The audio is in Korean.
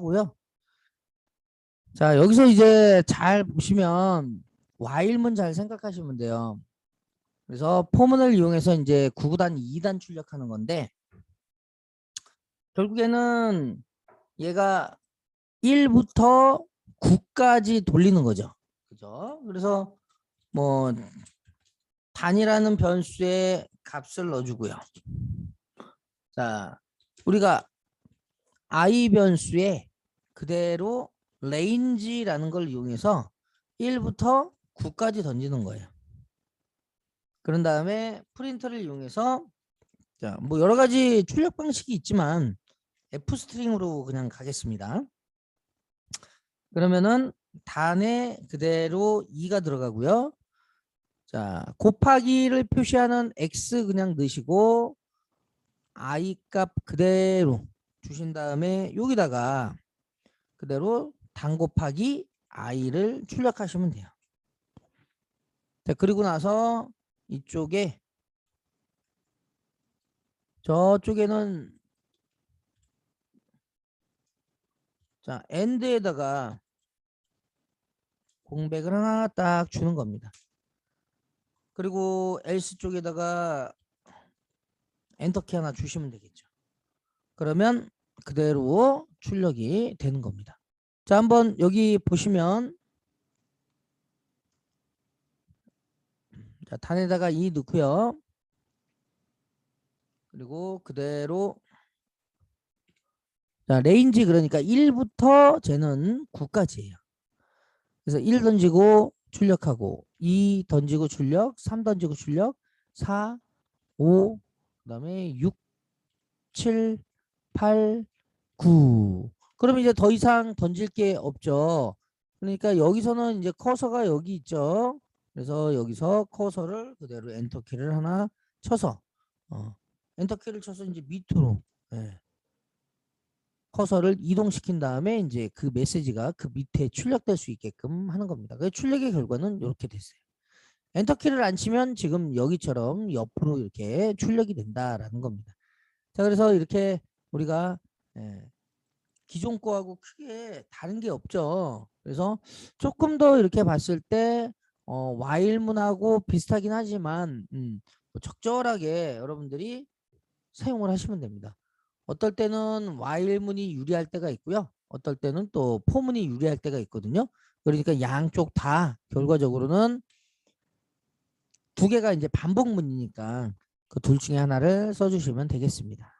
하고요. 자, 여기서 이제 잘 보시면 와일문 잘 생각하시면 돼요. 그래서 포문을 이용해서 이제 9구단 2단 출력하는 건데 결국에는 얘가 1부터 9까지 돌리는 거죠. 그죠? 그래서 뭐 단이라는 변수에 값을 넣어주고요. 자, 우리가 i 변수에 그대로 range라는 걸 이용해서 1부터 9까지 던지는 거예요. 그런 다음에 프린터를 이용해서 자, 뭐 여러 가지 출력 방식이 있지만 f 스트링으로 그냥 가겠습니다. 그러면은 단에 그대로 2가 들어가고요. 자, 곱하기를 표시하는 x 그냥 넣으시고 i 값 그대로 주신 다음에 여기다가 그대로 단 곱하기 i를 출력하시면 돼요. 자, 그리고 나서 이쪽에 저쪽에는 자, end에다가 공백을 하나 딱 주는 겁니다. 그리고 else 쪽에다가 엔터키 하나 주시면 되겠죠. 그러면 그대로 출력이 되는 겁니다. 자, 한번 여기 보시면 자, 단에다가 2 넣고요. 그리고 그대로 자, 레인지 그러니까 1부터 쟤는 9까지예요. 그래서 1 던지고 출력하고 2 던지고 출력, 3 던지고 출력, 4, 5, 그다음에 6, 7, 8, 9. 그럼 이제 더 이상 던질 게 없죠. 그러니까 여기서는 이제 커서가 여기 있죠. 그래서 여기서 커서를 그대로 엔터키를 하나 쳐서 어, 엔터키를 쳐서 이제 밑으로 예. 커서를 이동시킨 다음에 이제 그 메시지가 그 밑에 출력될 수 있게끔 하는 겁니다. 그 출력의 결과는 이렇게 됐어요. 엔터키를 안 치면 지금 여기처럼 옆으로 이렇게 출력이 된다라는 겁니다. 자, 그래서 이렇게 우리가 예, 기존 거하고 크게 다른 게 없죠. 그래서 조금 더 이렇게 봤을 때 어, 와일문하고 비슷하긴 하지만 음, 뭐 적절하게 여러분들이 사용을 하시면 됩니다. 어떨 때는 와일문이 유리할 때가 있고요. 어떨 때는 또 포문이 유리할 때가 있거든요. 그러니까 양쪽 다 결과적으로는 두 개가 이제 반복문이니까 그 둘 중에 하나를 써주시면 되겠습니다.